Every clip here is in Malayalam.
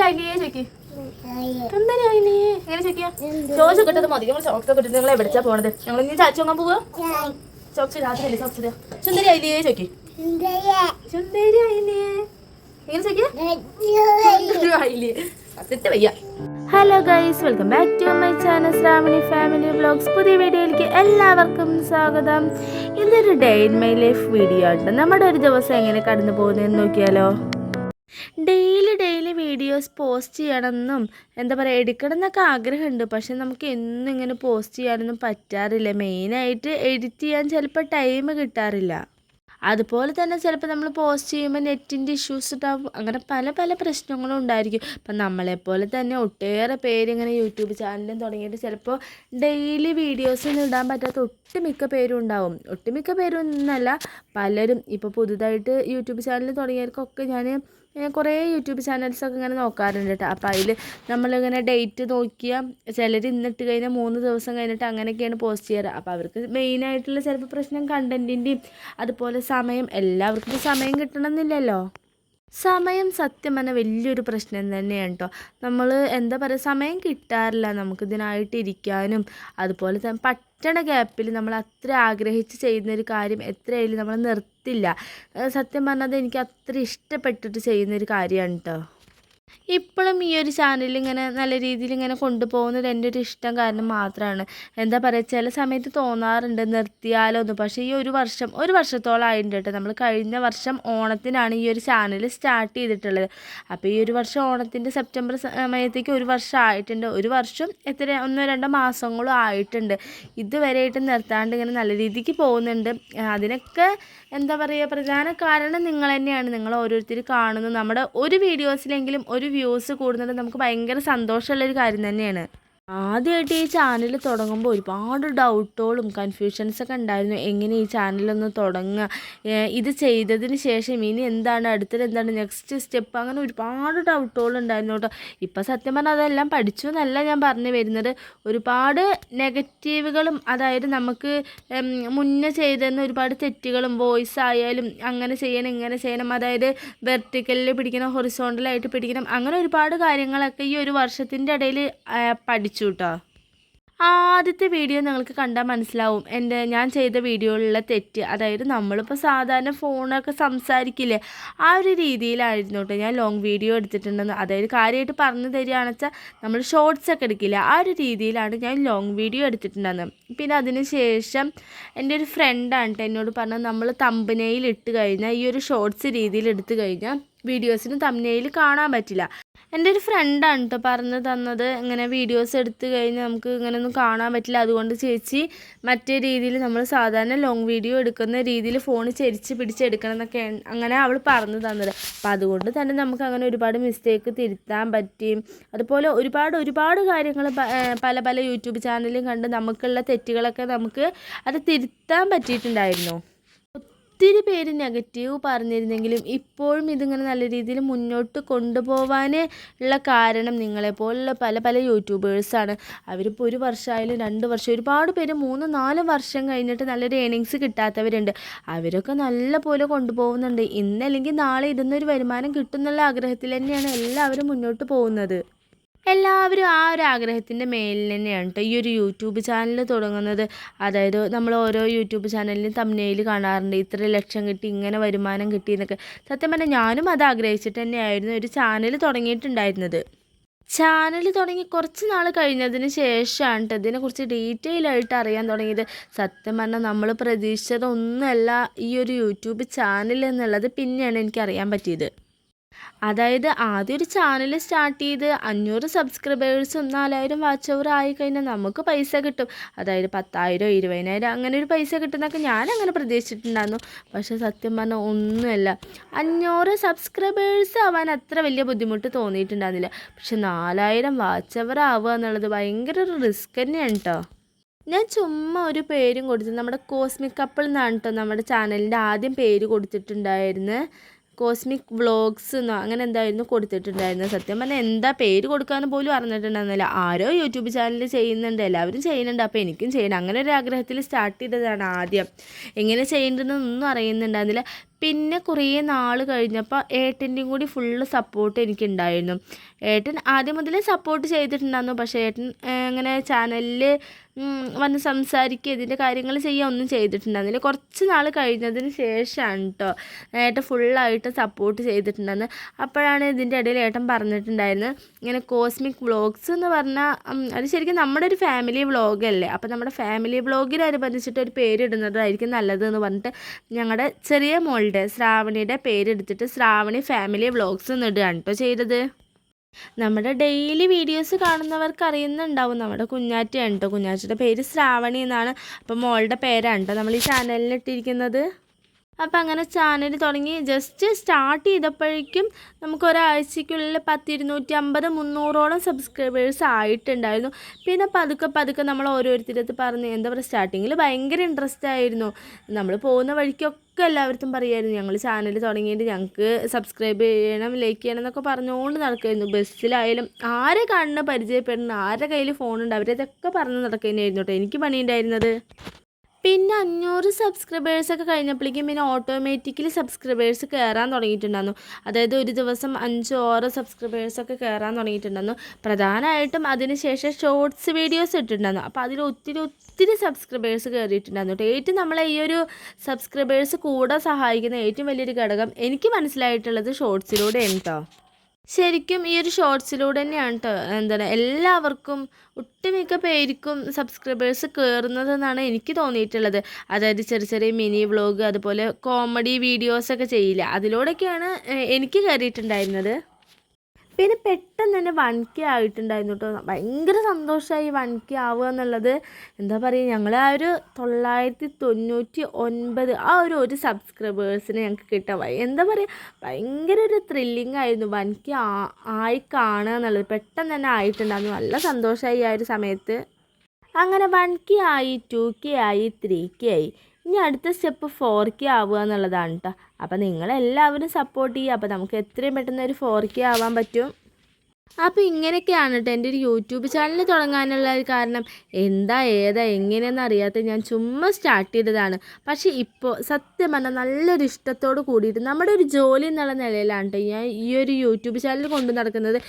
എങ്ങനെ ചോദിച്ചു കിട്ടത് മതി നമ്മൾ ചോക്സ് കിട്ടുന്നത് നിങ്ങൾ എവിടെച്ചാ പോണത്? ഞങ്ങൾ ഇനി ചാച്ചു നോക്കാൻ പോവാ. ചോക്സ് രാത്രി ചോക്സ്. സുന്ദരി സുന്ദരി. എങ്ങനെ സത്യത്തെ വയ്യ. Hello guys welcome back to my channel Shravani family vlogs പുതിയ വീഡിയോയിലേക്ക് എല്ലാവർക്കും സ്വാഗതം. ഇന്നൊരു day in my life video ആണ് നമ്മുടെ ഒരു ദിവസം എങ്ങനെ കടന്നു പോകുന്നതെന്ന് നോക്കിയാലോ? ഡെയിലി ഡെയിലി വീഡിയോസ് പോസ്റ്റ് ചെയ്യണമെന്നും എന്താ പറയുക എടുക്കണം എന്നൊക്കെ ആഗ്രഹമുണ്ട്. പക്ഷെ നമുക്ക് എന്നും ഇങ്ങനെ പോസ്റ്റ് ചെയ്യാനൊന്നും പറ്റാറില്ല. മെയിനായിട്ട് എഡിറ്റ് ചെയ്യാൻ ചിലപ്പോൾ ടൈം കിട്ടാറില്ല. അതുപോലെ തന്നെ ചിലപ്പോൾ നമ്മൾ പോസ്റ്റ് ചെയ്യുമ്പോൾ നെറ്റിന്റെ ഇഷ്യൂസ് ഉണ്ടാവും. അങ്ങനെ പല പല പ്രശ്നങ്ങളും ഉണ്ടായിരിക്കും. അപ്പം നമ്മളെപ്പോലെ തന്നെ ഒട്ടേറെ പേര് ഇങ്ങനെ യൂട്യൂബ് ചാനലും തുടങ്ങിയിട്ട് ചിലപ്പോൾ ഡെയിലി വീഡിയോസ് ഒന്നും ഇടാൻ പറ്റാത്ത ഒട്ടുമിക്ക പേരും ഉണ്ടാവും. ഒട്ടുമിക്ക പേരും ഒന്നല്ല. പലരും ഇപ്പോൾ പുതുതായിട്ട് യൂട്യൂബ് ചാനൽ തുടങ്ങിയവർക്കൊക്കെ ഞാൻ കുറേ യൂട്യൂബ് ചാനൽസൊക്കെ ഇങ്ങനെ നോക്കാറുണ്ട് കേട്ടോ അപ്പോൾ അതിൽ നമ്മളിങ്ങനെ ഡേറ്റ് നോക്കിയാൽ ചിലർ ഇന്നിട്ട് കഴിഞ്ഞാൽ മൂന്ന് ദിവസം കഴിഞ്ഞിട്ട് അങ്ങനെയൊക്കെയാണ് പോസ്റ്റ് ചെയ്യാറ്. അപ്പോൾ അവർക്ക് മെയിനായിട്ടുള്ള ചിലപ്പോൾ പ്രശ്നം കണ്ടന്റിന്റെയും അതുപോലെ സമയം എല്ലാവർക്കും സമയം കിട്ടണമെന്നില്ലല്ലോ. സമയം സത്യം പറഞ്ഞാൽ വലിയൊരു പ്രശ്നം തന്നെയാണ് കേട്ടോ നമ്മൾ എന്താ പറയുക സമയം കിട്ടാറില്ല. നമുക്കിതിനായിട്ട് ഇരിക്കാനും അതുപോലെ തന്നെ പറ്റണ ഗ്യാപ്പിൽ നമ്മൾ അത്ര ആഗ്രഹിച്ച് ചെയ്യുന്നൊരു കാര്യം എത്രയായാലും നമ്മൾ നിർത്തില്ല. സത്യം പറഞ്ഞാൽ അത് എനിക്ക് അത്ര ഇഷ്ടപ്പെട്ടിട്ട് ചെയ്യുന്നൊരു കാര്യമാണ് കേട്ടോ ഇപ്പോഴും ഈ ഒരു ചാനൽ ഇങ്ങനെ നല്ല രീതിയിൽ ഇങ്ങനെ കൊണ്ടുപോകുന്നത് എന്റെ ഒരു ഇഷ്ടം കാരണം മാത്രമാണ് എന്താ പറയുക ചില സമയത്ത് തോന്നാറുണ്ട് നിർത്തിയാലോ എന്ന് പക്ഷേ ഈ ഒരു വർഷം ഒരു വർഷത്തോളം ആയിട്ടുണ്ട് കേട്ടോ. നമ്മൾ കഴിഞ്ഞ വർഷം ഓണത്തിനാണ് ഈ ഒരു ചാനൽ സ്റ്റാർട്ട് ചെയ്തിട്ടുള്ളത്. അപ്പോൾ ഈ ഒരു വർഷം ഓണത്തിന്റെ സെപ്റ്റംബർ സമയത്തേക്ക് ഒരു വർഷം ആയിട്ടുണ്ട്. ഒരു വർഷം എത്ര ഒന്നോ രണ്ടോ മാസങ്ങളും ആയിട്ടുണ്ട്. ഇതുവരെയായിട്ട് നിർത്താണ്ട് ഇങ്ങനെ നല്ല രീതിക്ക് പോകുന്നുണ്ട്. അതിനൊക്കെ എന്താ പറയുക പ്രധാന കാരണം നിങ്ങൾ തന്നെയാണ്. നിങ്ങൾ ഓരോരുത്തർ കാണുന്നത് നമ്മുടെ ഒരു വീഡിയോസിലെങ്കിലും ഒരു വ്യൂസ് കൂടുന്നത് നമുക്ക് ഭയങ്കര സന്തോഷമുള്ളൊരു കാര്യം തന്നെയാണ്. ആദ്യമായിട്ട് ഈ ചാനൽ തുടങ്ങുമ്പോൾ ഒരുപാട് ഡൗട്ടുകളും കൺഫ്യൂഷൻസൊക്കെ ഉണ്ടായിരുന്നു. എങ്ങനെ ഈ ചാനലൊന്ന് തുടങ്ങുക ഇത് ചെയ്തതിന് ശേഷം ഇനി എന്താണ്? അടുത്തത് എന്താണ്? നെക്സ്റ്റ് സ്റ്റെപ്പ് അങ്ങനെ ഒരുപാട് ഡൗട്ടുകൾ ഉണ്ടായിരുന്നു കേട്ടോ. ഇപ്പം സത്യം പറഞ്ഞാൽ അതെല്ലാം പഠിച്ചു എന്നല്ല ഞാൻ പറഞ്ഞു വരുന്നത്. ഒരുപാട് നെഗറ്റീവുകളും അതായത് നമുക്ക് മുന്നേ ചെയ്തിരുന്ന ഒരുപാട് തെറ്റുകളും വോയിസ് ആയാലും അങ്ങനെ ചെയ്യണം ഇങ്ങനെ ചെയ്യണം അതായത് വെർട്ടിക്കലിൽ പിടിക്കണം ഹൊറിസോണ്ടലായിട്ട് പിടിക്കണം അങ്ങനെ ഒരുപാട് കാര്യങ്ങളൊക്കെ ഈ ഒരു വർഷത്തിന്റെ ഇടയിൽ പഠിച്ചു. കേട്ടോ ആദ്യത്തെ വീഡിയോ നിങ്ങൾക്ക് കണ്ടാൽ മനസ്സിലാവും. എന്റെ ഞാൻ ചെയ്ത വീഡിയോയിലുള്ള തെറ്റ് അതായത് നമ്മളിപ്പോൾ സാധാരണ ഫോണൊക്കെ സംസാരിക്കില്ലേ ആ ഒരു രീതിയിലായിരുന്നു കേട്ടോ ഞാൻ ലോങ് വീഡിയോ എടുത്തിട്ടുണ്ടെന്ന്. അതായത് കാര്യമായിട്ട് പറഞ്ഞു തരികയാണെന്ന് വെച്ചാൽ നമ്മൾ ഷോർട്സ് ഒക്കെ എടുക്കില്ല ആ ഒരു രീതിയിലാണ് ഞാൻ ലോങ് വീഡിയോ എടുത്തിട്ടുണ്ടെന്ന്. പിന്നെ അതിന് ശേഷം എന്റെ ഒരു ഫ്രണ്ടാണ് കേട്ടോ എന്നോട് പറഞ്ഞത് നമ്മൾ തമ്പനയിൽ ഇട്ട് കഴിഞ്ഞാൽ ഈ ഒരു ഷോർട്സ് രീതിയിൽ എടുത്തു കഴിഞ്ഞാൽ വീഡിയോസിന് തമ്മിൽ കാണാൻ പറ്റില്ല. എന്റെ ഒരു ഫ്രണ്ടാണ് കേട്ടോ പറഞ്ഞു തന്നത്. ഇങ്ങനെ വീഡിയോസ് എടുത്തു കഴിഞ്ഞാൽ നമുക്ക് ഇങ്ങനെ ഒന്നും കാണാൻ പറ്റില്ല. അതുകൊണ്ട് ചേച്ചി മറ്റേ രീതിയിൽ നമ്മൾ സാധാരണ ലോങ് വീഡിയോ എടുക്കുന്ന രീതിയിൽ ഫോൺ ചരിച്ച് പിടിച്ചെടുക്കണം എന്നൊക്കെ അങ്ങനെ അവൾ പറഞ്ഞു തന്നത്. അപ്പോൾ അതുകൊണ്ട് തന്നെ നമുക്ക് അങ്ങനെ ഒരുപാട് മിസ്റ്റേക്ക് തിരുത്താൻ പറ്റിയും. അതുപോലെ ഒരുപാട് ഒരുപാട് കാര്യങ്ങൾ പല പല യൂട്യൂബ് ചാനലും കണ്ട് നമുക്കുള്ള തെറ്റുകളൊക്കെ നമുക്ക് അത് തിരുത്താൻ പറ്റിയിട്ടുണ്ടായിരുന്നു. ഒത്തിരി പേര് നെഗറ്റീവ് പറഞ്ഞിരുന്നെങ്കിലും ഇപ്പോഴും ഇതിങ്ങനെ നല്ല രീതിയിൽ മുന്നോട്ട് കൊണ്ടുപോകാൻ ഉള്ള കാരണം നിങ്ങളെപ്പോലുള്ള പല പല യൂട്യൂബേഴ്സാണ് അവരിപ്പോൾ ഒരു വർഷമായാലും രണ്ട് വർഷം ഒരുപാട് പേര് മൂന്ന് നാല് വർഷം കഴിഞ്ഞിട്ട് നല്ലൊരു ഏണിങ്സ് കിട്ടാത്തവരുണ്ട്. അവരൊക്കെ നല്ല പോലെ കൊണ്ടുപോകുന്നുണ്ട്. ഇന്നല്ലെങ്കിൽ നാളെ ഇതിന്നൊരു വരുമാനം കിട്ടുന്നുള്ള ആഗ്രഹത്തിൽ തന്നെയാണ് എല്ലാവരും മുന്നോട്ട് പോകുന്നത്. എല്ലാവരും ആ ഒരു ആഗ്രഹത്തിന്റെ മേലിൽ തന്നെയാണ് കേട്ടോ ഈ ഒരു യൂട്യൂബ് ചാനൽ തുടങ്ങുന്നത്. അതായത് നമ്മൾ ഓരോ യൂട്യൂബ് ചാനലിലും തമ്മിൽ കാണാറുണ്ട്. ഇത്ര ലക്ഷം കിട്ടി ഇങ്ങനെ വരുമാനം കിട്ടി എന്നൊക്കെ. സത്യം പറഞ്ഞാൽ ഞാനും അത് ആഗ്രഹിച്ചിട്ട് തന്നെയായിരുന്നു ഒരു ചാനൽ തുടങ്ങിയിട്ടുണ്ടായിരുന്നത്. ചാനൽ തുടങ്ങി കുറച്ച് നാൾ കഴിഞ്ഞതിന് ശേഷമാണ് കേട്ടോ ഇതിനെക്കുറിച്ച് ഡീറ്റെയിൽ ആയിട്ട് അറിയാൻ തുടങ്ങിയത്. സത്യം പറഞ്ഞാൽ നമ്മൾ പ്രതീക്ഷിച്ചതൊന്നുമല്ല ഈ ഒരു യൂട്യൂബ് ചാനൽ എന്നുള്ളത് പിന്നെയാണ് എനിക്ക് അറിയാൻ പറ്റിയത്. അതായത് ആദ്യം ഒരു ചാനൽ സ്റ്റാർട്ട് ചെയ്ത് അഞ്ഞൂറ് സബ്സ്ക്രൈബേഴ്സും നാലായിരം വാച്ച് അവർ ആയി കഴിഞ്ഞാൽ നമുക്ക് പൈസ കിട്ടും. അതായത് പത്തായിരം ഇരുപതിനായിരം അങ്ങനെ ഒരു പൈസ കിട്ടുന്നൊക്കെ ഞാൻ അങ്ങനെ പ്രതീക്ഷിച്ചിട്ടുണ്ടായിരുന്നു. പക്ഷെ സത്യം പറഞ്ഞാൽ ഒന്നുമല്ല. അഞ്ഞൂറ് സബ്സ്ക്രൈബേഴ്സ് ആവാൻ അത്ര വലിയ ബുദ്ധിമുട്ട് തോന്നിയിട്ടുണ്ടായിരുന്നില്ല. പക്ഷെ നാലായിരം വാച്ച് അവർ ആവുക എന്നുള്ളത് ഭയങ്കര ഒരു റിസ്ക് തന്നെയാണ് കേട്ടോ ഞാൻ ചുമ്മാ ഒരു പേരും കൊടുത്തു നമ്മുടെ കോസ്മിക് കപ്പിൾ എന്നാണ് കേട്ടോ നമ്മുടെ ചാനലിന്റെ ആദ്യം പേര് കൊടുത്തിട്ടുണ്ടായിരുന്നത് കോസ്മിക് വ്ളോഗ്സ് എന്നോ അങ്ങനെ എന്തായിരുന്നു കൊടുത്തിട്ടുണ്ടായിരുന്നത് സത്യം പറഞ്ഞാൽ എന്താ പേര് കൊടുക്കാന്ന് പോലും അറിഞ്ഞിട്ടുണ്ടായിരുന്നില്ല. ആരോ യൂട്യൂബ് ചാനൽ ചെയ്യുന്നുണ്ട്. എല്ലാവരും ചെയ്യുന്നുണ്ട്. അപ്പോൾ എനിക്കും ചെയ്യണം. അങ്ങനെ ഒരു ആഗ്രഹത്തിൽ സ്റ്റാർട്ട് ചെയ്തതാണ് ആദ്യം. എങ്ങനെ ചെയ്യേണ്ടതെന്നൊന്നും അറിയുന്നുണ്ടായിരുന്നില്ല. പിന്നെ കുറേ നാൾ കഴിഞ്ഞപ്പോൾ ഏട്ടന്റെയും കൂടി ഫുള്ള് സപ്പോർട്ട് എനിക്കുണ്ടായിരുന്നു. ഏട്ടൻ ആദ്യം മുതലേ സപ്പോർട്ട് ചെയ്തിട്ടുണ്ടായിരുന്നു. പക്ഷേ ഏട്ടൻ ഇങ്ങനെ ചാനലിൽ വന്ന് സംസാരിക്കുക ഇതിന്റെ കാര്യങ്ങൾ ചെയ്യുക ഒന്നും ചെയ്തിട്ടുണ്ടായിരുന്നില്ല. കുറച്ച് നാൾ കഴിഞ്ഞതിന് ശേഷമാണ് കേട്ടോ ഏട്ടൻ ഫുള്ളായിട്ട് സപ്പോർട്ട് ചെയ്തിട്ടുണ്ടെന്ന് അപ്പോഴാണ് ഇതിന്റെ ഇടയിൽ ഏട്ടൻ പറഞ്ഞിട്ടുണ്ടായിരുന്നത് ഇങ്ങനെ കോസ്മിക് വ്ളോഗ്സ് എന്ന് പറഞ്ഞാൽ അത് ശരിക്കും നമ്മുടെ ഒരു ഫാമിലി വ്ളോഗല്ലേ അപ്പോൾ നമ്മുടെ ഫാമിലി വ്ളോഗിനനുബന്ധിച്ചിട്ട് ഒരു പേരിടുന്നതായിരിക്കും നല്ലത് എന്ന് പറഞ്ഞിട്ട് ഞങ്ങളുടെ ചെറിയ മോളുടെ ശ്രാവണിയുടെ പേരെടുത്തിട്ട് ശ്രാവണി ഫാമിലി വ്ളോഗ്സ് എന്നിടുകയാണ് കേട്ടോ ചെയ്തത്. നമ്മുടെ ഡെയിലി വീഡിയോസ് കാണുന്നവർക്ക് അറിയുന്നുണ്ടാവും നമ്മുടെ കുഞ്ഞാറ്റയാണ് കേട്ടോ. കുഞ്ഞാറ്റയുടെ പേര് ശ്രാവണി എന്നാണ്. അപ്പം മോളുടെ പേരാണ് കേട്ടോ നമ്മൾ ഈ ചാനലിൽ ഇട്ടിരിക്കുന്നത്. അപ്പം അങ്ങനെ ചാനൽ തുടങ്ങി. ജസ്റ്റ് സ്റ്റാർട്ട് ചെയ്തപ്പോഴേക്കും നമുക്ക് ഒരാഴ്ചയ്ക്കുള്ളിൽ പത്തിരുന്നൂറ്റി അമ്പത് മുന്നൂറോളം സബ്സ്ക്രൈബേഴ്സ് ആയിട്ടുണ്ടായിരുന്നു. പിന്നെ പതുക്കെ പതുക്കെ നമ്മൾ ഓരോരുത്തരത്ത് പറഞ്ഞ് എന്താ പറയുക സ്റ്റാർട്ടിങ്ങിൽ ഭയങ്കര ഇൻട്രസ്റ്റ് ആയിരുന്നു. നമ്മൾ പോകുന്ന വഴിക്കൊക്കെ എല്ലാവർക്കും പറയുമായിരുന്നു ഞങ്ങൾ ചാനൽ തുടങ്ങിയിട്ട് ഞങ്ങൾക്ക് സബ്സ്ക്രൈബ് ചെയ്യണം ലൈക്ക് ചെയ്യണം എന്നൊക്കെ പറഞ്ഞുകൊണ്ട് നടക്കുമായിരുന്നു ബസ്സിലായാലും ആരെ കാണുന്ന പരിചയപ്പെടുന്ന ആരുടെ കയ്യിൽ ഫോണുണ്ട് അവരതൊക്കെ പറഞ്ഞ് നടക്കുന്നതായിരുന്നു കേട്ടോ എനിക്ക് പണിയുണ്ടായിരുന്നത് പിന്നെ അഞ്ഞൂറ് സബ്സ്ക്രൈബേഴ്സൊക്കെ കഴിഞ്ഞപ്പോഴേക്കും പിന്നെ ഓട്ടോമാറ്റിക്കലി സബ്സ്ക്രൈബേഴ്സ് കയറാൻ തുടങ്ങിയിട്ടുണ്ടായിരുന്നു. അതായത് ഒരു ദിവസം അഞ്ചോ ആറോ സബ്സ്ക്രൈബേഴ്സൊക്കെ കയറാൻ തുടങ്ങിയിട്ടുണ്ടായിരുന്നു. പ്രധാനമായിട്ടും അതിനുശേഷം ഷോർട്സ് വീഡിയോസ് ഇട്ടിട്ടുണ്ടായിരുന്നു. അപ്പോൾ അതിൽ ഒത്തിരി ഒത്തിരി സബ്സ്ക്രൈബേഴ്സ് കയറിയിട്ടുണ്ടായിരുന്നു കേട്ടോ ഏറ്റവും നമ്മളെ ഈ ഒരു സബ്സ്ക്രൈബേഴ്സ് കൂടെ സഹായിക്കുന്ന ഏറ്റവും വലിയൊരു ഘടകം എനിക്ക് മനസ്സിലായിട്ടുള്ളത് ഷോർട്സിലൂടെയാണ് കേട്ടോ. ശരിക്കും ഈ ഒരു ഷോർട്സിലൂടെ തന്നെയാണ് കേട്ടോ എന്താണ് എല്ലാവർക്കും ഒട്ടുമിക്ക പേർക്കും സബ്സ്ക്രൈബേഴ്സ് കയറുന്നതെന്നാണ് എനിക്ക് തോന്നിയിട്ടുള്ളത്. അതായത് ചെറിയ ചെറിയ മിനി വ്ളോഗ് അതുപോലെ കോമഡി വീഡിയോസൊക്കെ ചെയ്യില്ല അതിലൂടെയൊക്കെയാണ് എനിക്ക് കയറിയിട്ടുണ്ടായിരുന്നത് പിന്നെ പെട്ടെന്ന് തന്നെ വൺ കെ ആയിട്ടുണ്ടായിരുന്നു കേട്ടോ ഭയങ്കര സന്തോഷമായി വൺ കെ ആവുക എന്നുള്ളത്. എന്താ പറയുക ഞങ്ങൾ ആ ഒരു തൊള്ളായിരത്തി തൊണ്ണൂറ്റി ഒൻപത് ആ ഒരു ഒരു സബ്സ്ക്രൈബേഴ്സിനെ ഞങ്ങൾക്ക് കിട്ടാൻ എന്താ പറയുക ഭയങ്കര ഒരു ത്രില്ലിംഗ് ആയിരുന്നു വൺ കെ ആയി കാണുക എന്നുള്ളത്. പെട്ടെന്ന് തന്നെ ആയിട്ടുണ്ടായിരുന്നു. നല്ല സന്തോഷമായി ആ ഒരു സമയത്ത്. അങ്ങനെ വൺ കെ ആയി ടു കെ ആയി ത്രീ കെ ആയി. ഇനി അടുത്ത സ്റ്റെപ്പ് ഫോർ കെ ആവുക എന്നുള്ളതാണ് കേട്ടോ അപ്പോൾ നിങ്ങളെല്ലാവരും സപ്പോർട്ട് ചെയ്യുക. അപ്പോൾ നമുക്ക് എത്രയും പെട്ടെന്ന് ഒരു ഫോർ കെ ആവാൻ പറ്റും. അപ്പോൾ ഇങ്ങനെയൊക്കെയാണ് കേട്ടോ എന്റെ ഒരു യൂട്യൂബ് ചാനൽ തുടങ്ങാനുള്ള ഒരു കാരണം. എന്താ ഏതാ എങ്ങനെയെന്ന് അറിയാത്ത ഞാൻ ചുമ്മാ സ്റ്റാർട്ട് ചെയ്തതാണ്. പക്ഷേ ഇപ്പോൾ സത്യം പറഞ്ഞാൽ നല്ലൊരു ഇഷ്ടത്തോട് കൂടിയിട്ട് നമ്മുടെ ഒരു ജോലി എന്നുള്ള നിലയിലാണ് കേട്ടോ ഞാൻ ഈ ഒരു യൂട്യൂബ് ചാനൽ കൊണ്ടു നടക്കുന്നത്.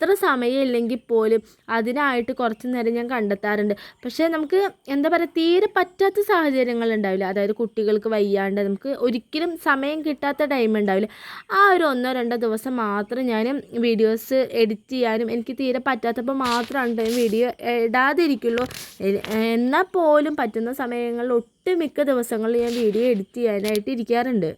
എത്ര സമയമില്ലെങ്കിൽ പോലും അതിനായിട്ട് കുറച്ച് നേരം ഞാൻ കണ്ടെത്താറുണ്ട്. പക്ഷേ നമുക്ക് എന്താ പറയുക തീരെ പറ്റാത്ത സാഹചര്യങ്ങൾ ഉണ്ടാവില്ല അതായത് കുട്ടികൾക്ക് വയ്യാണ്ട് നമുക്ക് ഒരിക്കലും സമയം കിട്ടാത്ത ടൈം ഉണ്ടാവില്ല. ആ ഒരു ഒന്നോ രണ്ടോ ദിവസം മാത്രം ഞാൻ വീഡിയോസ് എഡിറ്റ് ചെയ്യാനും എനിക്ക് തീരെ പറ്റാത്തപ്പോൾ മാത്രമാണ് വീഡിയോ ഇടാതിരിക്കുള്ളൂ. എന്നാൽ പോലും പറ്റുന്ന സമയങ്ങളിൽ ഒട്ടുമിക്ക ദിവസങ്ങളിൽ ഞാൻ വീഡിയോ എഡിറ്റ് ചെയ്യാനായിട്ട് ഇരിക്കാറുണ്ട്.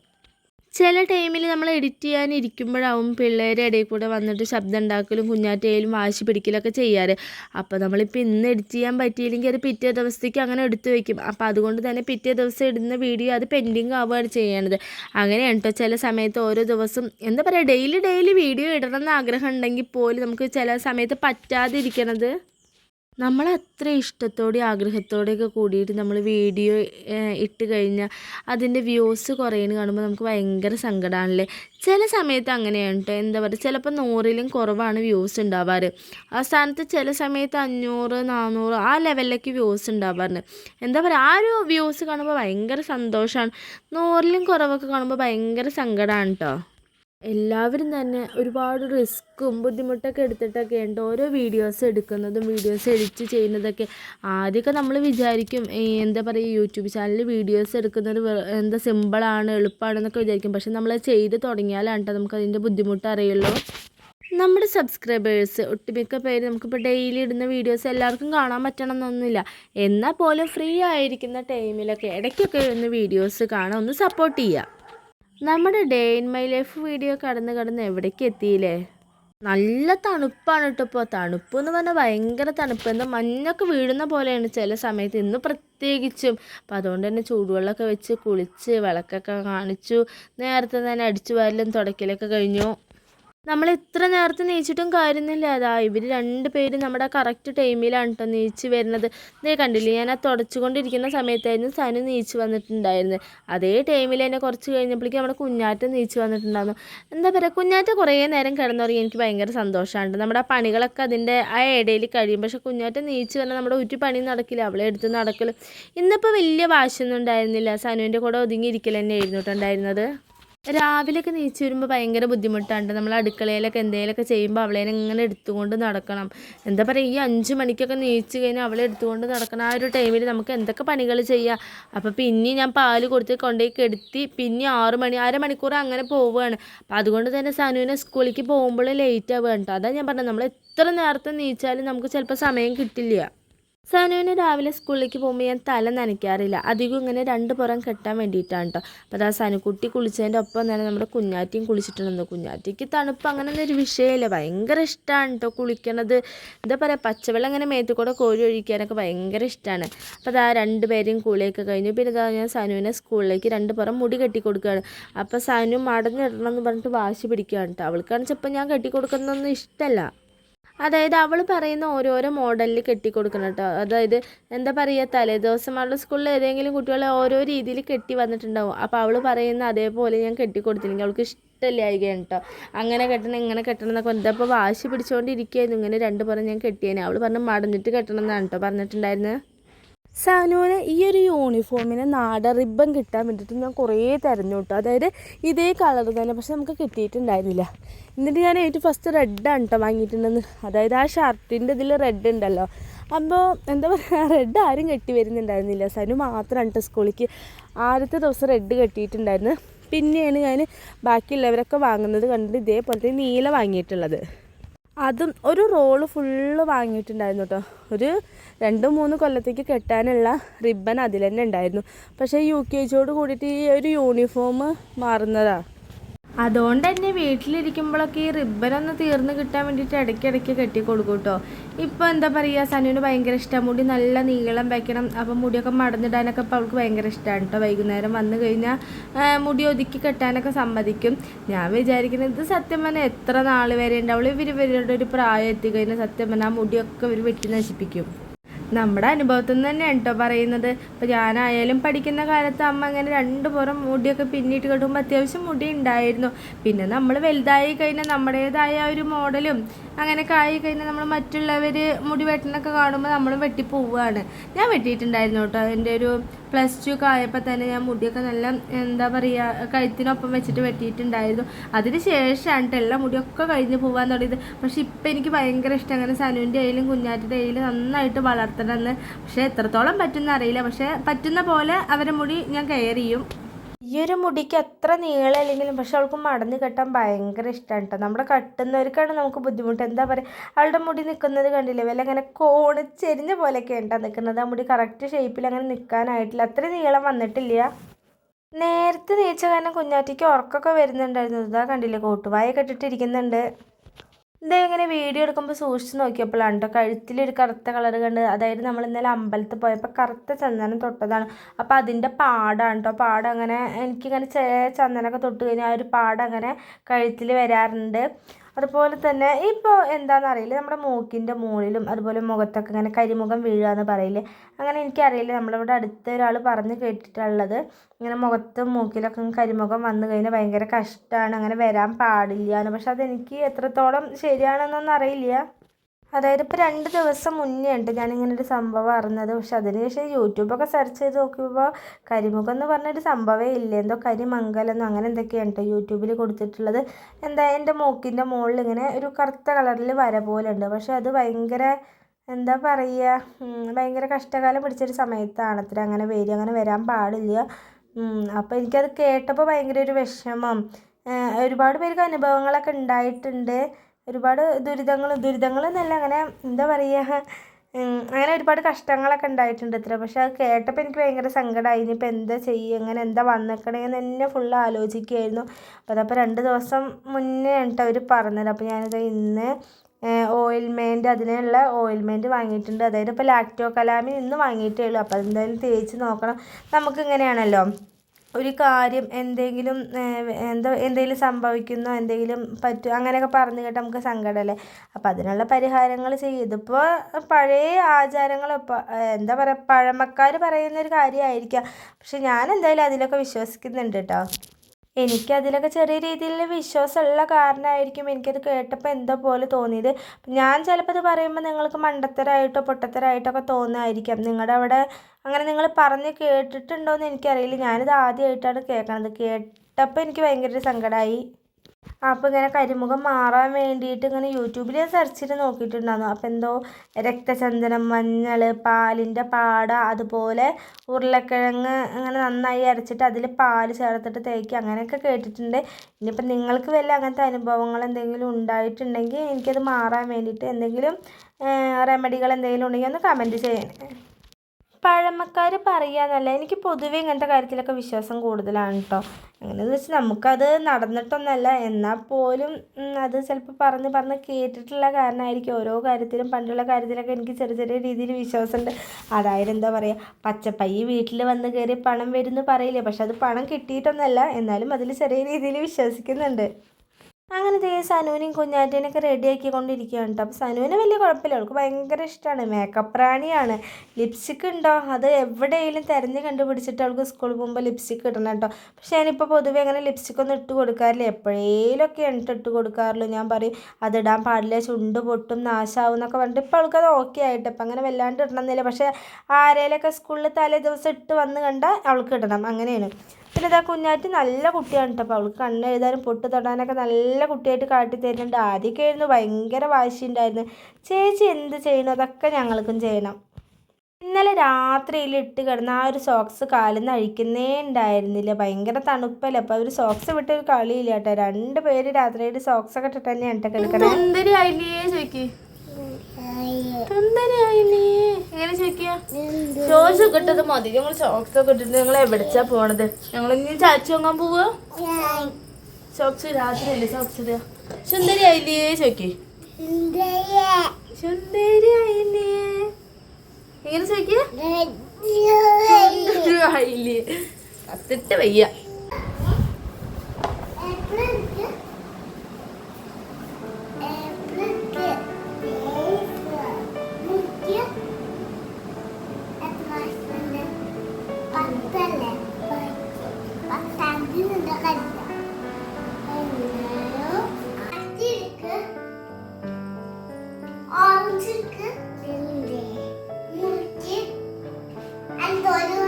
ചില ടൈമിൽ നമ്മൾ എഡിറ്റ് ചെയ്യാൻ ഇരിക്കുമ്പോഴാവും പിള്ളേരെ ഇടയിൽ കൂടെ വന്നിട്ട് ശബ്ദം ഉണ്ടാക്കലും കുഞ്ഞാറ്റയിലും വാശി പിടിക്കലൊക്കെ ചെയ്യാറ്. അപ്പോൾ നമ്മളിപ്പോൾ ഇന്ന് എഡിറ്റ് ചെയ്യാൻ പറ്റിയില്ലെങ്കിൽ അത് പിറ്റേ ദിവസത്തേക്ക് അങ്ങനെ എടുത്തു വയ്ക്കും അപ്പോൾ അതുകൊണ്ട് തന്നെ പിറ്റേ ദിവസം ഇടുന്ന വീഡിയോ അത് പെൻഡിങ് ആവുകയാണ് ചെയ്യണത്. അങ്ങനെയാണ് കേട്ടോ ചില സമയത്ത് ഓരോ ദിവസം എന്താ പറയുക ഡെയിലി ഡെയിലി വീഡിയോ ഇടണം എന്ന് ആഗ്രഹം ഉണ്ടെങ്കിൽ പോലും നമുക്ക് ചില സമയത്ത് പറ്റാതിരിക്കണത് നമ്മൾ അത്ര ഇഷ്ടത്തോടെ ആഗ്രഹത്തോടെയൊക്കെ കൂടിയിട്ട് നമ്മൾ വീഡിയോ ഇട്ട് കഴിഞ്ഞാൽ അതിന്റെ വ്യൂസ് കുറയുന്നത് കാണുമ്പോൾ നമുക്ക് ഭയങ്കര സങ്കടമാണല്ലേ ചില സമയത്ത് അങ്ങനെയാണ് കേട്ടോ എന്താ പറയുക ചിലപ്പോൾ നൂറിലും കുറവാണ് വ്യൂസ് ഉണ്ടാവാറ്. ആ സ്ഥാനത്ത് ചില സമയത്ത് അഞ്ഞൂറ് നാനൂറ് ആ ലെവലിലേക്ക് വ്യൂസ് ഉണ്ടാവാറുണ്ട്. എന്താ പറയുക ആ ഒരു വ്യൂസ് കാണുമ്പോൾ ഭയങ്കര സന്തോഷമാണ് നൂറിലും കുറവൊക്കെ കാണുമ്പോൾ ഭയങ്കര സങ്കടമാണ് കേട്ടോ എല്ലാവരും തന്നെ ഒരുപാട് റിസ്ക്കും ബുദ്ധിമുട്ടൊക്കെ എടുത്തിട്ടൊക്കെ ഉണ്ട്. ഓരോ വീഡിയോസ് എടുക്കുന്നതും വീഡിയോസ് എഡിറ്റ് ചെയ്യുന്നതൊക്കെ ആദ്യമൊക്കെ നമ്മൾ വിചാരിക്കും എന്താ പറയുക യൂട്യൂബ് ചാനലിൽ വീഡിയോസ് എടുക്കുന്നത് എന്താ സിമ്പിളാണ് എളുപ്പമാണെന്നൊക്കെ വിചാരിക്കും. പക്ഷെ നമ്മൾ ചെയ്ത് തുടങ്ങിയാലാണ് കേട്ടോ നമുക്ക് അതിന്റെ ബുദ്ധിമുട്ട് അറിയുള്ളൂ. നമ്മുടെ സബ്സ്ക്രൈബേഴ്സ് ഒട്ടുമിക്ക പേര് നമുക്കിപ്പോൾ ഡെയിലി ഇടുന്ന വീഡിയോസ് എല്ലാവർക്കും കാണാൻ പറ്റണം എന്നൊന്നുമില്ല എന്നാൽ പോലും ഫ്രീ ആയിരിക്കുന്ന ടൈമിലൊക്കെ ഇടയ്ക്കൊക്കെ ഒന്ന് വീഡിയോസ് കാണാൻ ഒന്ന് സപ്പോർട്ട് ചെയ്യുക നമ്മുടെ day in my life video കടന്ന് കടന്ന് എവിടേക്ക് എത്തിയില്ലേ? നല്ല തണുപ്പാണ് കേട്ടോ ഇപ്പോൾ തണുപ്പ് എന്ന് പറഞ്ഞാൽ ഭയങ്കര തണുപ്പ്. എന്താ മഞ്ഞൊക്കെ വീഴുന്ന പോലെയാണ് ചില സമയത്ത്. ഇന്ന് പ്രത്യേകിച്ചും. അപ്പം അതുകൊണ്ട് തന്നെ ചൂടുവെള്ളമൊക്കെ വെച്ച് കുളിച്ച് വിളക്കൊക്കെ കാണിച്ചു. നേരത്തെ തന്നെ അടിച്ചു വാരലും തുടക്കിലൊക്കെ കഴിഞ്ഞു. നമ്മൾ ഇത്ര നേരത്തെ നീച്ചിട്ടും കാര്യമൊന്നുമില്ല അതാ ഇവർ രണ്ട് പേര് നമ്മുടെ കറക്റ്റ് ടൈമിലാണ് കേട്ടോ നീച്ച് വരുന്നത്. ഇതേ കണ്ടില്ലേ? ഞാൻ ആ തുടച്ചുകൊണ്ടിരിക്കുന്ന സമയത്തായിരുന്നു സനു നീച്ച് വന്നിട്ടുണ്ടായിരുന്നത്. അതേ ടൈമിൽ തന്നെ കുറച്ച് കഴിഞ്ഞപ്പോഴേക്കും നമ്മുടെ കുഞ്ഞാറ്റ നീച്ച് വന്നിട്ടുണ്ടായിരുന്നു. എന്താ പറയുക കുഞ്ഞാറ്റ കുറേ നേരം കിടന്നുറങ്ങി. എനിക്ക് ഭയങ്കര സന്തോഷമാണ് നമ്മുടെ പണികളൊക്കെ അതിന്റെ ആ ഇടയിൽ കഴിയും. പക്ഷെ കുഞ്ഞാറ്റ നീച്ച് വന്നാൽ നമ്മുടെ ഒരു പണി നടക്കില്ല. അവളെ എടുത്ത് നടക്കലും. ഇന്നിപ്പോൾ വലിയ വാശിയൊന്നും ഉണ്ടായിരുന്നില്ല. സനുവിന്റെ കൂടെ ഒതുങ്ങിയിരിക്കൽ തന്നെ ഉണ്ടായിരുന്നത്. രാവിലെയൊക്കെ നീച്ച് വരുമ്പോൾ ഭയങ്കര ബുദ്ധിമുട്ടാണ് നമ്മൾ അടുക്കളയിലൊക്കെ എന്തെങ്കിലുമൊക്കെ ചെയ്യുമ്പോൾ അവളെ ഇങ്ങനെ എടുത്തുകൊണ്ട് നടക്കണം. എന്താ പറയുക ഈ അഞ്ച് മണിക്കൊക്കെ നീച്ച് കഴിഞ്ഞാൽ അവളെ എടുത്തുകൊണ്ട് നടക്കണം ആ ഒരു ടൈമിൽ നമുക്ക് എന്തൊക്കെ പണികൾ ചെയ്യാം? അപ്പോൾ പിന്നെ ഞാൻ പാൽ കൊടുത്ത് കൊണ്ടുപോയി കെടുത്തി പിന്നെ ആറ് മണി അരമണിക്കൂർ അങ്ങനെ പോവുകയാണ് അപ്പോൾ അതുകൊണ്ട് തന്നെ സനുവിനെ സ്കൂളിലേക്ക് പോകുമ്പോൾ ലേറ്റ് ആവുകയാണ് കേട്ടോ അതാണ് ഞാൻ പറഞ്ഞത് നമ്മൾ എത്ര നേരത്തെ നീച്ചാലും നമുക്ക് ചിലപ്പോൾ സമയം കിട്ടില്ല. സനുവിന് രാവിലെ സ്കൂളിലേക്ക് പോകുമ്പോൾ ഞാൻ തല നനയ്ക്കാറില്ല. അധികം ഇങ്ങനെ രണ്ട് പുറം കെട്ടാൻ വേണ്ടിയിട്ടാണ് കേട്ടോ അപ്പോൾ അതാ സനുക്കുട്ടി കുളിച്ചതിന്റെ ഒപ്പം തന്നെ നമ്മുടെ കുഞ്ഞാറ്റിയും കുളിച്ചിട്ടുണ്ടെന്ന് കുഞ്ഞാറ്റിക്ക് തണുപ്പ് അങ്ങനെ ഒരു വിഷയമില്ല. ഭയങ്കര ഇഷ്ടമാണ് കേട്ടോ കുളിക്കണത്. എന്താ പറയുക പച്ചവെള്ളം ഇങ്ങനെ മേത്ത് കൂടെ കോരി ഒഴിക്കാനൊക്കെ ഭയങ്കര ഇഷ്ടമാണ് അപ്പോൾ അതാ രണ്ട് പേരെയും കുളിയൊക്കെ കഴിഞ്ഞു. പിന്നെ ഇതാ ഞാൻ സനുവിനെ സ്കൂളിലേക്ക് രണ്ട് പുറം മുടി കെട്ടി കൊടുക്കുകയാണ്. അപ്പോൾ സനു മടഞ്ഞിടണം എന്ന് പറഞ്ഞിട്ട് വാശി പിടിക്കുകയാണ് കേട്ടോ അവൾക്കാണ് ചിലപ്പോൾ ഞാൻ കെട്ടി കൊടുക്കുന്നതൊന്നും ഇഷ്ടമല്ല. അതായത് അവൾ പറയുന്ന ഓരോരോ മോഡലിൽ കെട്ടിക്കൊടുക്കണം കേട്ടോ. അതായത് എന്താ പറയുക തലേദിവസം അവളുടെ സ്കൂളിൽ ഏതെങ്കിലും കുട്ടികളെ ഓരോ രീതിയിൽ കെട്ടി വന്നിട്ടുണ്ടാവും. അപ്പോൾ അവൾ പറയുന്ന അതേപോലെ ഞാൻ കെട്ടിക്കൊടുത്തില്ലെങ്കിൽ അവൾക്ക് ഇഷ്ടമില്ലായിരിക്കും കേട്ടോ. അങ്ങനെ കെട്ടണം ഇങ്ങനെ കെട്ടണം എന്നൊക്കെ എന്താ ഇപ്പോൾ വാശി പിടിച്ചുകൊണ്ടിരിക്കുകയായിരുന്നു ഇങ്ങനെ രണ്ട് പറഞ്ഞ് ഞാൻ കെട്ടിയേനെ. അവൾ പറഞ്ഞു മടഞ്ഞിട്ട് കെട്ടണം എന്നാണ് കേട്ടോ പറഞ്ഞിട്ടുണ്ടായിരുന്നത്. സാനുവിന് ഈ ഒരു യൂണിഫോമിന് നാടൻ റിബൺ കിട്ടാൻ വേണ്ടിയിട്ട് ഞാൻ കുറേ തിരഞ്ഞു കേട്ടോ അതായത് ഇതേ കളർ തന്നെ പക്ഷെ നമുക്ക് കിട്ടിയിട്ടുണ്ടായിരുന്നില്ല. എന്നിട്ട് ഞാൻ ഏറ്റവും ഫസ്റ്റ് റെഡാണ് കേട്ടോ വാങ്ങിയിട്ടുണ്ടെന്ന്. അതായത് ആ ഷർട്ടിന്റെ ഇതിൽ റെഡ് ഉണ്ടല്ലോ. അപ്പോൾ എന്താ പറയുക റെഡ് ആരും കെട്ടി വരുന്നുണ്ടായിരുന്നില്ല. സനു മാത്രമാണ് കേട്ടോ സ്കൂളിലേക്ക് ആദ്യത്തെ ദിവസം റെഡ് കെട്ടിയിട്ടുണ്ടായിരുന്നു പിന്നെയാണ് ഞാൻ ബാക്കിയുള്ളവരൊക്കെ വാങ്ങുന്നത് കണ്ടിട്ട് ഇതേപോലത്തെ നീല വാങ്ങിയിട്ടുള്ളത്. അതും ഒരു റോൾ ഫുള്ള് വാങ്ങിയിട്ടുണ്ടായിരുന്നു കേട്ടോ ഒരു രണ്ട് മൂന്ന് കൊല്ലത്തേക്ക് കെട്ടാനുള്ള റിബൺ അതിൽ തന്നെ ഉണ്ടായിരുന്നു. പക്ഷേ യു കെ ജിയോട് കൂടിയിട്ട് ഈ ഒരു യൂണിഫോം മാറുന്നതാണ് അതുകൊണ്ട് തന്നെ വീട്ടിലിരിക്കുമ്പോഴൊക്കെ ഈ റിബനൊന്ന് തീർന്നു കിട്ടാൻ വേണ്ടിയിട്ട് ഇടയ്ക്കിടയ്ക്ക് കെട്ടി കൊടുക്കും കേട്ടോ ഇപ്പോൾ എന്താ പറയുക സനുവിന് ഭയങ്കര ഇഷ്ടം. മുടി നല്ല നീളം വയ്ക്കണം അപ്പം മുടിയൊക്കെ മടന്നിടാനൊക്കെ ഇപ്പോൾ അവൾക്ക് ഭയങ്കര ഇഷ്ടമാണ് കേട്ടോ വൈകുന്നേരം വന്നു കഴിഞ്ഞാൽ മുടി ഒതുക്കി കെട്ടാനൊക്കെ സമ്മതിക്കും. ഞാൻ വിചാരിക്കുന്നത് ഇത് സത്യം പറഞ്ഞാൽ എത്ര നാൾ വരെ ഉണ്ടാവുള്ളൂ ഇവർ ഇവരുടെ ഒരു പ്രായം എത്തിക്കഴിഞ്ഞാൽ സത്യം പറഞ്ഞാൽ ആ മുടിയൊക്കെ ഇവർ വെട്ടി നശിപ്പിക്കും. നമ്മുടെ അനുഭവത്തിൽ നിന്ന് തന്നെയാണ് കേട്ടോ പറയുന്നത്. ഇപ്പം ഞാനായാലും പഠിക്കുന്ന കാലത്ത് അമ്മ അങ്ങനെ രണ്ട് പുറം മുടിയൊക്കെ പിന്നിട്ട് കെട്ടുമ്പോൾ അത്യാവശ്യം മുടി ഉണ്ടായിരുന്നു. പിന്നെ നമ്മൾ വലുതായി കഴിഞ്ഞാൽ നമ്മുടേതായ ഒരു മോഡലും അങ്ങനെയൊക്കെ ആയി കഴിഞ്ഞാൽ നമ്മൾ മറ്റുള്ളവർ മുടി വെട്ടണൊക്കെ കാണുമ്പോൾ നമ്മളും വെട്ടി പോവുകയാണ്. ഞാൻ വെട്ടിയിട്ടുണ്ടായിരുന്നു കേട്ടോ. എന്റെ ഒരു പ്ലസ് ടു ആയപ്പോൾ തന്നെ ഞാൻ മുടിയൊക്കെ നല്ല എന്താ പറയുക കഴുത്തിനൊപ്പം വെച്ചിട്ട് വെട്ടിയിട്ടുണ്ടായിരുന്നു. അതിന് ശേഷമാണ് എല്ലാ മുടിയൊക്കെ കഴിഞ്ഞ് പോകാൻ തുടങ്ങിയത്. പക്ഷെ ഇപ്പം എനിക്ക് ഭയങ്കര ഇഷ്ടം. അങ്ങനെ സനുവിന്റെ കയ്യിലും കുഞ്ഞാറ്റിന്റെ കയ്യിലും നന്നായിട്ട് വളർത്തണമെന്ന്. പക്ഷേ എത്രത്തോളം പറ്റുന്ന അറിയില്ല. പക്ഷേ പറ്റുന്ന പോലെ അവരെ മുടി ഞാൻ കെയർ ചെയ്യും. ഈ ഒരു മുടിക്ക് എത്ര നീളമല്ലെങ്കിലും പക്ഷെ അവൾക്ക് മടന്ന് കെട്ടാൻ ഭയങ്കര ഇഷ്ടമാണ് കേട്ടോ നമ്മുടെ കട്ടുന്നവർക്കാണ് നമുക്ക് ബുദ്ധിമുട്ട്. എന്താ പറയുക അവളുടെ മുടി നിൽക്കുന്നത് കണ്ടില്ലേ? വല്ല അങ്ങനെ കോണിച്ചെരിഞ്ഞ പോലെയൊക്കെ ഉണ്ടാ നിൽക്കുന്നത് ആ മുടി കറക്റ്റ് ഷേപ്പിൽ അങ്ങനെ നിൽക്കാനായിട്ടില്ല അത്ര നീളം വന്നിട്ടില്ല. നേരത്തെ നീച്ച കാരണം കുഞ്ഞാറ്റിക്ക് ഉറക്കമൊക്കെ വരുന്നുണ്ടായിരുന്നു. ഇതാ കണ്ടില്ലേ കോട്ടുവായ കെട്ടിട്ടിരിക്കുന്നുണ്ട്. ഇങ്ങനെ വീഡിയോ എടുക്കുമ്പോൾ സൂക്ഷിച്ച് നോക്കിയപ്പോഴാണ് കേട്ടോ. കഴുത്തിലൊരു കറുത്ത കളർ കണ്ട് അതായത് നമ്മൾ ഇന്നലെ അമ്പലത്തിൽ പോയപ്പോൾ കറുത്ത ചന്ദനം തൊട്ടതാണ്. അപ്പോൾ അതിന്റെ പാടാണ് കേട്ടോ. പാടം അങ്ങനെ എനിക്കിങ്ങനെ ചന്ദനമൊക്കെ തൊട്ട് കഴിഞ്ഞാൽ ആ ഒരു പാടം അങ്ങനെ കഴുത്തിൽ വരാറുണ്ട്. അതുപോലെ തന്നെ ഇപ്പോൾ എന്താണെന്ന് അറിയില്ല. നമ്മുടെ മൂക്കിന്റെ മുകളിലും അതുപോലെ മുഖത്തൊക്കെ ഇങ്ങനെ കരിമുഖം വീഴുക എന്ന് പറയില്ലേ. അങ്ങനെ എനിക്കറിയില്ല. നമ്മളിവിടെ അടുത്ത ഒരാൾ പറഞ്ഞ് കേട്ടിട്ടുള്ളത്. ഇങ്ങനെ മുഖത്തും മൂക്കിലൊക്കെ കരിമുഖം വന്നു കഴിഞ്ഞാൽ ഭയങ്കര കഷ്ടമാണ് അങ്ങനെ വരാൻ പാടില്ല എന്ന്. പക്ഷെ അതെനിക്ക് എത്രത്തോളം ശരിയാണെന്നൊന്നും അറിയില്ല. അതായത് ഇപ്പോൾ രണ്ട് ദിവസം മുന്നേ ഉണ്ട് ഞാനിങ്ങനെ ഒരു സംഭവം അറിഞ്ഞത്. പക്ഷെ അതിനുശേഷം യൂട്യൂബൊക്കെ സെർച്ച് ചെയ്ത് നോക്കിയപ്പോൾ കരിമുഖം എന്ന് പറഞ്ഞൊരു സംഭവമേ ഇല്ല. എന്തോ കരിമംഗലെന്നോ അങ്ങനെ എന്തൊക്കെയാണ് കേട്ടോ യൂട്യൂബിൽ കൊടുത്തിട്ടുള്ളത്. എന്താ എന്റെ മൂക്കിന്റെ മുകളിൽ ഇങ്ങനെ ഒരു കറുത്ത കളറിൽ വര പോലെ ഉണ്ട്. പക്ഷെ അത് ഭയങ്കര എന്താ പറയുക ഭയങ്കര കഷ്ടകാലം പിടിച്ചൊരു സമയത്താണ്. അത്ര അങ്ങനെ വരിക അങ്ങനെ വരാൻ പാടില്ല. അപ്പോൾ എനിക്കത് കേട്ടപ്പോൾ ഭയങ്കര ഒരു വിഷമം. ഒരുപാട് പേർക്ക് അനുഭവങ്ങളൊക്കെ ഉണ്ടായിട്ടുണ്ട്. ഒരുപാട് ദുരിതങ്ങൾ ദുരിതങ്ങൾ എന്നല്ല അങ്ങനെ എന്താ പറയുക അങ്ങനെ ഒരുപാട് കഷ്ടങ്ങളൊക്കെ ഉണ്ടായിട്ടുണ്ട് ഇത്ര. പക്ഷെ അത് കേട്ടപ്പോൾ എനിക്ക് ഭയങ്കര സങ്കടമായി ഇനിയിപ്പോൾ എന്താ ചെയ്യുക എങ്ങനെ എന്താ വന്നേക്കണേന്ന് തന്നെ ഫുള്ള് ആലോചിക്കുകയായിരുന്നു. അപ്പോൾ അതപ്പോൾ രണ്ട് ദിവസം മുന്നേ കേട്ടോ അവർ പറഞ്ഞത്. അപ്പോൾ ഞാനത് ഇന്ന് ഓയിൽമെന്റ് അതിനുള്ള ഓയിൽമെന്റ് വാങ്ങിയിട്ടുണ്ട്. അതായത് ഇപ്പോൾ ലാക്ടോ കലാമിൽ ഇന്ന് വാങ്ങിയിട്ടേ ഉള്ളൂ. അപ്പോൾ അതെന്തായാലും തേച്ച് നോക്കണം. നമുക്ക് ഇങ്ങനെയാണല്ലോ ഒരു കാര്യം എന്തെങ്കിലും എന്തോ എന്തെങ്കിലും സംഭവിക്കുന്നു എന്തെങ്കിലും പറ്റുമോ അങ്ങനെയൊക്കെ പറഞ്ഞു കേട്ടാൽ നമുക്ക് സങ്കടമല്ലേ? അപ്പം അതിനുള്ള പരിഹാരങ്ങൾ ചെയ്യും ഇതിപ്പോൾ പഴയ ആചാരങ്ങൾ എന്താ പറയുക പഴമക്കാർ പറയുന്നൊരു കാര്യമായിരിക്കാം. പക്ഷെ ഞാൻ എന്തായാലും അതിലൊക്കെ വിശ്വസിക്കുന്നുണ്ട് കേട്ടോ. എനിക്കതിലൊക്കെ ചെറിയ രീതിയിൽ വിശ്വാസമുള്ള കാരണമായിരിക്കും എനിക്കത് കേട്ടപ്പോൾ എന്തോ പോലെ തോന്നിയത്. ഞാൻ ചിലപ്പോൾ ഇത് പറയുമ്പോൾ നിങ്ങൾക്ക് മണ്ടത്തരായിട്ടോ പൊട്ടത്തരായിട്ടോ ഒക്കെ തോന്നുമായിരിക്കാം നിങ്ങളുടെ അവിടെ അങ്ങനെ നിങ്ങൾ പറഞ്ഞ് കേട്ടിട്ടുണ്ടോയെന്ന് എനിക്കറിയില്ല. ഞാനിത് ആദ്യമായിട്ടാണ് കേൾക്കണത്. കേട്ടപ്പോൾ എനിക്ക് ഭയങ്കര സങ്കടമായി. അപ്പോൾ ഇങ്ങനെ കരിമുഖം മാറാൻ വേണ്ടിയിട്ട് ഇങ്ങനെ യൂട്യൂബിൽ ഞാൻ സെർച്ച് ചെയ്ത് നോക്കിയിട്ടുണ്ടായിരുന്നു. അപ്പോൾ എന്തോ രക്തചന്ദനം മഞ്ഞൾ പാലിന്റെ പാട അതുപോലെ ഉരുളക്കിഴങ്ങ് അങ്ങനെ നന്നായി അരച്ചിട്ട് അതിൽ പാൽ ചേർത്തിട്ട് തേക്കുക അങ്ങനെയൊക്കെ കേട്ടിട്ടുണ്ട്. ഇനിയിപ്പോൾ നിങ്ങൾക്ക് വല്ല അങ്ങനത്തെ അനുഭവങ്ങൾ എന്തെങ്കിലും ഉണ്ടായിട്ടുണ്ടെങ്കിൽ എനിക്കത് മാറാൻ വേണ്ടിയിട്ട് എന്തെങ്കിലും റെമഡികൾ എന്തെങ്കിലും ഉണ്ടെങ്കിൽ ഒന്ന് കമന്റ് ചെയ്യണേ. പഴമക്കാർ പറയാന്നല്ല. എനിക്ക് പൊതുവേ ഇങ്ങനത്തെ കാര്യത്തിലൊക്കെ വിശ്വാസം കൂടുതലാണ് കേട്ടോ അങ്ങനെയെന്ന് വെച്ചാൽ നമുക്കത് നടന്നിട്ടൊന്നല്ല. എന്നാൽ പോലും അത് ചിലപ്പോൾ പറഞ്ഞ് പറഞ്ഞ് കേട്ടിട്ടുള്ള കാരണമായിരിക്കും ഓരോ കാര്യത്തിലും പണ്ടുള്ള കാര്യത്തിലൊക്കെ എനിക്ക് ചെറിയ ചെറിയ രീതിയിൽ വിശ്വാസമുണ്ട് അതായത് എന്താ പറയുക പച്ചപ്പയ്യ് വീട്ടിൽ വന്ന് കയറി പണം വരുമെന്ന് പറയില്ലേ? പക്ഷെ അത് പണം കിട്ടിയിട്ടൊന്നല്ല. എന്നാലും അതിൽ ചെറിയ രീതിയിൽ വിശ്വസിക്കുന്നുണ്ട്. അങ്ങനെ ദേ സനുവിനെയും കുഞ്ഞാറ്റേനൊക്കെ റെഡിയാക്കി കൊണ്ടിരിക്കുകയാണ് കേട്ടോ അപ്പോൾ സനുവിന് വലിയ കുഴപ്പമില്ല. അവൾക്ക് ഭയങ്കര ഇഷ്ടമാണ് മേക്കപ്പ് റാണിയാണ്. ലിപ്സ്റ്റിക് ഉണ്ടോ? അത് എവിടെയെങ്കിലും തിരഞ്ഞ് കണ്ടുപിടിച്ചിട്ട് അവൾക്ക് സ്കൂളിൽ പോകുമ്പോൾ ലിപ്സ്റ്റിക് ഇടണം കേട്ടോ പക്ഷേ ഞാനിപ്പോൾ പൊതുവെ അങ്ങനെ ലിപ്സ്റ്റിക് ഒന്നും ഇട്ട് കൊടുക്കാറില്ല. എപ്പോഴേലൊക്കെ ആണ് ഇട്ട് കൊടുക്കാറുള്ളൂ. ഞാൻ പറയും അതിടാൻ പാടില്ല. ചുണ്ട് പൊട്ടും നാശാവും എന്നൊക്കെ പറഞ്ഞിട്ട് ഇപ്പോൾ അവൾക്കത് ഓക്കെ ആയിട്ട്. അപ്പോൾ അങ്ങനെ വല്ലാണ്ട് ഇടണമെന്നില്ല പക്ഷേ ആരേലൊക്കെ സ്കൂളിൽ തലേ ദിവസം ഇട്ട് വന്ന് കണ്ടാൽ അവൾക്ക് ഇടണം. അങ്ങനെയാണ്. പിന്നെ ഇതാ കുഞ്ഞാറ്റ് നല്ല കുട്ടിയാണ് കേട്ടോ അപ്പോൾ അവൾക്ക് കണ്ണ് എഴുതാനും പൊട്ട് തൊടാനൊക്കെ നല്ല കുട്ടിയായിട്ട് കാട്ടി തരുന്നുണ്ട്. ആദ്യമൊക്കെ ആയിരുന്നു ഭയങ്കര വാശി ഉണ്ടായിരുന്നു ചേച്ചി എന്ത് ചെയ്യണോ അതൊക്കെ ഞങ്ങൾക്കും ചെയ്യണം. ഇന്നലെ രാത്രിയിൽ ഇട്ട് കിടന്ന ആ ഒരു സോക്സ് കാലിൽ നിന്ന് അഴിക്കുന്നേ ഉണ്ടായിരുന്നില്ല. ഭയങ്കര തണുപ്പല്ലേ. അപ്പോൾ ഒരു സോക്സ് വിട്ട് ഒരു കളിയില്ല കേട്ടോ രണ്ട് പേര് രാത്രിയിൽ സോക്സ് ഒക്കെ ഇട്ടിട്ട് തന്നെയാണ് കേട്ടോ കളിക്കണേ എങ്ങനെ ചോദിക്കുക? ചോദിച്ചു കിട്ടത് മതി. ഞങ്ങൾ ഷോക്സ് ഒക്കെ ഇട്ടിട്ട് നിങ്ങൾ എവിടെച്ചാ പോണത്? ഞങ്ങൾ ഇനി ചാച്ചു വാങ്ങാൻ പോവുക സോക്സ് രാത്രി അല്ലേ ഇടുക സുന്ദരി ആയില്ലേ? ചോദിക്ക്. സുന്ദരി ആയില്ലേ? എങ്ങനെ ചോദിക്കുക ആയില്ലേ? കത്തിട്ട് വയ്യ. അൻപത്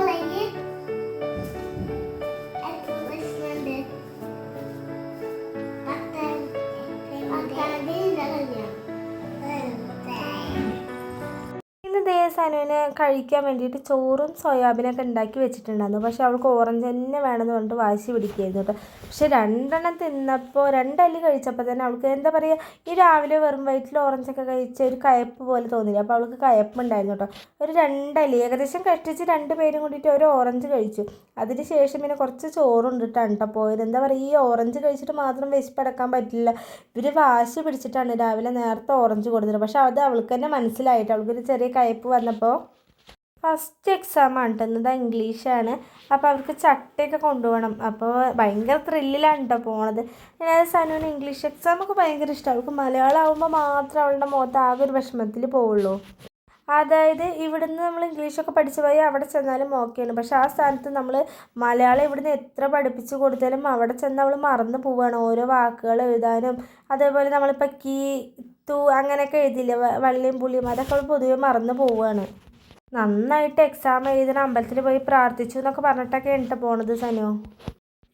കഴിക്കാൻ വേണ്ടിയിട്ട് ചോറും സോയാബീനൊക്കെ ഉണ്ടാക്കി വെച്ചിട്ടുണ്ടായിരുന്നു. പക്ഷെ അവൾക്ക് ഓറഞ്ച് തന്നെ വേണമെന്ന് പറഞ്ഞിട്ട് വാശി പിടിക്കുകയായിരുന്നു കേട്ടോ. പക്ഷെ രണ്ടെണ്ണം തിന്നപ്പോൾ രണ്ടല്ലി കഴിച്ചപ്പോൾ തന്നെ അവൾക്ക് എന്താ പറയുക ഈ രാവിലെ വെറും വയറ്റിൽ ഓറഞ്ചൊക്കെ കഴിച്ച ഒരു കയപ്പ് പോലെ തോന്നില്ല അപ്പോൾ അവൾക്ക് കയപ്പുണ്ടായിരുന്നു കേട്ടോ. ഒരു രണ്ടല്ലി ഏകദേശം കഷ്ടിച്ച് രണ്ട് പേരും കൂടിയിട്ട് ഒരു ഓറഞ്ച് കഴിച്ചു. അതിന് ശേഷം പിന്നെ കുറച്ച് ചോറുണ്ടിട്ടാണ് കേട്ടോ പോയത്. എന്താ പറയുക ഈ ഓറഞ്ച് കഴിച്ചിട്ട് മാത്രം വിശപ്പടക്കാൻ പറ്റില്ല. ഇവർ വാശി പിടിച്ചിട്ടാണ് രാവിലെ നേരത്തെ ഓറഞ്ച് കൊടുത്തത്. പക്ഷേ അത് അവൾക്ക് തന്നെ മനസ്സിലായിട്ട് അവൾക്കൊരു ചെറിയ കയ്പ്പ് വന്നപ്പോൾ ഫസ്റ്റ് എക്സാം ആണ് കേട്ടോ ഇന്നത് ഇംഗ്ലീഷാണ് അപ്പോൾ അവർക്ക് ചട്ടയൊക്കെ കൊണ്ടുപോകണം. അപ്പോൾ ഭയങ്കര ത്രില്ലിലാണ് കേട്ടോ പോണത്. ഞാൻ സനുവിന് ഇംഗ്ലീഷ് എക്സാം ഒക്കെ ഭയങ്കര ഇഷ്ടമാണ് അവൾക്ക് മലയാളം ആകുമ്പോൾ മാത്രം അവളുടെ മുഖത്ത് ആ ഒരു വിഷമത്തിൽ പോവുള്ളൂ. അതായത് ഇവിടുന്ന് നമ്മൾ ഇംഗ്ലീഷൊക്കെ പഠിച്ചു പോയി അവിടെ ചെന്നാലും ഓക്കെയാണ് പക്ഷേ ആ സ്ഥാനത്ത് നമ്മൾ മലയാളം ഇവിടുന്ന് എത്ര പഠിപ്പിച്ചു കൊടുത്താലും അവിടെ ചെന്ന് അവൾ മറന്നു പോവുകയാണ് ഓരോ വാക്കുകൾ എഴുതാനും അതേപോലെ നമ്മളിപ്പോൾ കീ തൂ അങ്ങനെയൊക്കെ എഴുതിയില്ലേ വള്ളിയും പുളിയും അതൊക്കെ അവൾ പൊതുവെ മറന്നു പോവുകയാണ് നന്നായിട്ട് എക്സാം എഴുതണ. അമ്പലത്തിൽ പോയി പ്രാർത്ഥിച്ചു എന്നൊക്കെ പറഞ്ഞിട്ടൊക്കെ എന്നിട്ട് പോണത് സനു.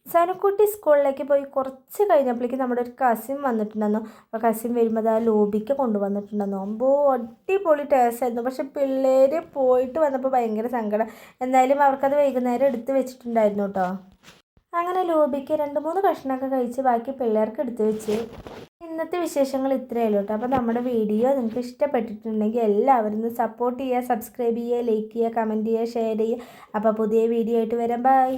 സനുക്കുട്ടി സ്കൂളിലേക്ക് പോയി കുറച്ച് കഴിഞ്ഞപ്പോഴേക്കും നമ്മുടെ ഒരു കസിൻ വന്നിട്ടുണ്ടായിരുന്നു അപ്പോൾ കസിൻ വരുമ്പോൾ ആ ലോബിക്ക് കൊണ്ടുവന്നിട്ടുണ്ടായിരുന്നു അമ്പോ അടിപൊളി ടേസ്റ്റ് ആയിരുന്നു. പക്ഷെ പിള്ളേർ പോയിട്ട് വന്നപ്പോൾ ഭയങ്കര സങ്കടം. എന്തായാലും അവർക്കത് വൈകുന്നേരം എടുത്ത് വെച്ചിട്ടുണ്ടായിരുന്നു കേട്ടോ. അങ്ങനെ ലോബിക്ക് രണ്ട് മൂന്ന് കഷ്ണമൊക്കെ കഴിച്ച് ബാക്കി പിള്ളേർക്ക് എടുത്തു വെച്ച്. ഇന്നത്തെ വിശേഷങ്ങൾ ഇത്രയേ ഉള്ളൂ കേട്ടോ. അപ്പോൾ നമ്മുടെ വീഡിയോ നിങ്ങൾക്ക് ഇഷ്ടപ്പെട്ടിട്ടുണ്ടെങ്കിൽ എല്ലാവരും സപ്പോർട്ട് ചെയ്യുക സബ്സ്ക്രൈബ് ചെയ്യുക ലൈക്ക് ചെയ്യുക കമന്റ് ചെയ്യുക ഷെയർ ചെയ്യുക. അപ്പോൾ പുതിയ വീഡിയോ ആയിട്ട് വരാം. ബൈ